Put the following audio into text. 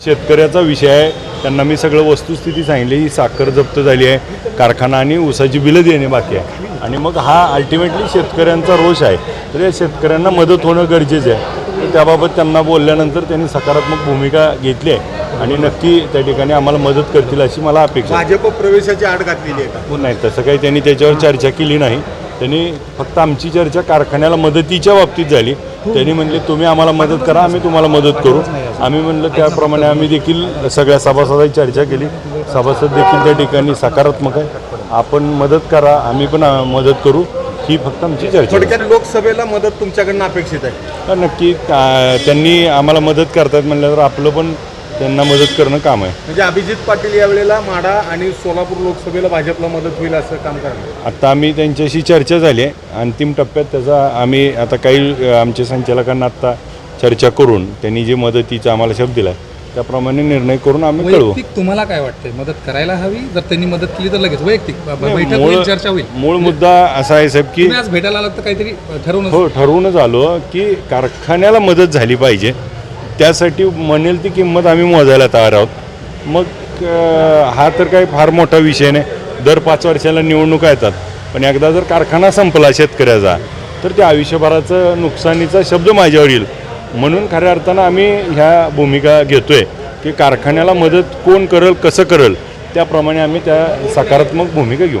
शेतकऱ्याचा विषय आहे. त्यांना मी सगळं वस्तुस्थिती सांगितली ही साखर जप्त झाली आहे कारखाना आणि ऊसाची बिलं देणे बाकी आहे. आणि मग हा अल्टिमेटली शेतकऱ्यांचा रोष आहे. तर या शेतकऱ्यांना मदत होणं गरजेचं आहे. तर त्याबाबत त्यांना बोलल्यानंतर त्यांनी सकारात्मक भूमिका घेतली आहे. आणि नक्की त्या ठिकाणी आम्हाला मदत करतील अशी मला अपेक्षा. भाजप प्रवेशाची आड घातलेली आहे का? नाही तसं काही त्यांनी त्याच्यावर चर्चा केली नाही. त्यांनी फक्त आमची चर्चा कारखान्याला मदतीच्या बाबतीत झाली. त्यांनी म्हणले तुम्ही आम्हाला मदत करा आम्ही तुम्हाला मदत करू. आम्ही म्हणलं त्याप्रमाणे आम्ही देखील सगळ्या सभासदांची चर्चा केली. सभासद देखील त्या ठिकाणी सकारात्मक आहे. आपण मदत करा आम्ही पण मदत करू. ही फक्त आमची चर्चा. थोडक्यात लोकसभेला मदत तुमच्याकडनं अपेक्षित आहे. नक्की त्यांनी आम्हाला मदत करतात म्हणल्यावर आपलं पण त्यांना मदत करणं काम आहे. म्हणजे अभिजित पाटील यावेळेला माढा आणि सोलापूर लोकसभेला भाजपला मदत होईल असं काम करणार. आता आम्ही त्यांच्याशी चर्चा झाली आहे. अंतिम टप्प्यात त्याचा आम्ही आता काही आमच्या संचालकांना आत्ता चर्चा करून त्यांनी जे मदतीचा आम्हाला शब्द दिला त्याप्रमाणे निर्णय करून आम्ही कळवू. वैयक्तिक तुम्हाला काय वाटतंय? मदत करायला हवी? जर त्यांनी मदत केली तर लगेच. वैयक्तिक चर्चा होईल. मूळ मुद्दा असा आहे साहेब की आज भेटायला आलात तर काहीतरी ठरवून हो ठरवूनच आलो की कारखान्याला मदत झाली पाहिजे. त्यासाठी म्हणेल ती किंमत आम्ही मोजायला तयार आहोत. मग हा तर काही फार मोठा विषय नाही. दर पाच वर्षाला निवडणुका येतात. पण एकदा जर कारखाना संपला शेतकऱ्याचा तर त्या आयुष्यभराचं नुकसानीचा शब्द माझ्यावर येईल. म्हणून खऱ्या अर्थानं आम्ही ह्या भूमिका घेतो आहे की कारखान्याला मदत कोण करल कसं करल त्याप्रमाणे आम्ही त्या सकारात्मक भूमिका घेऊ.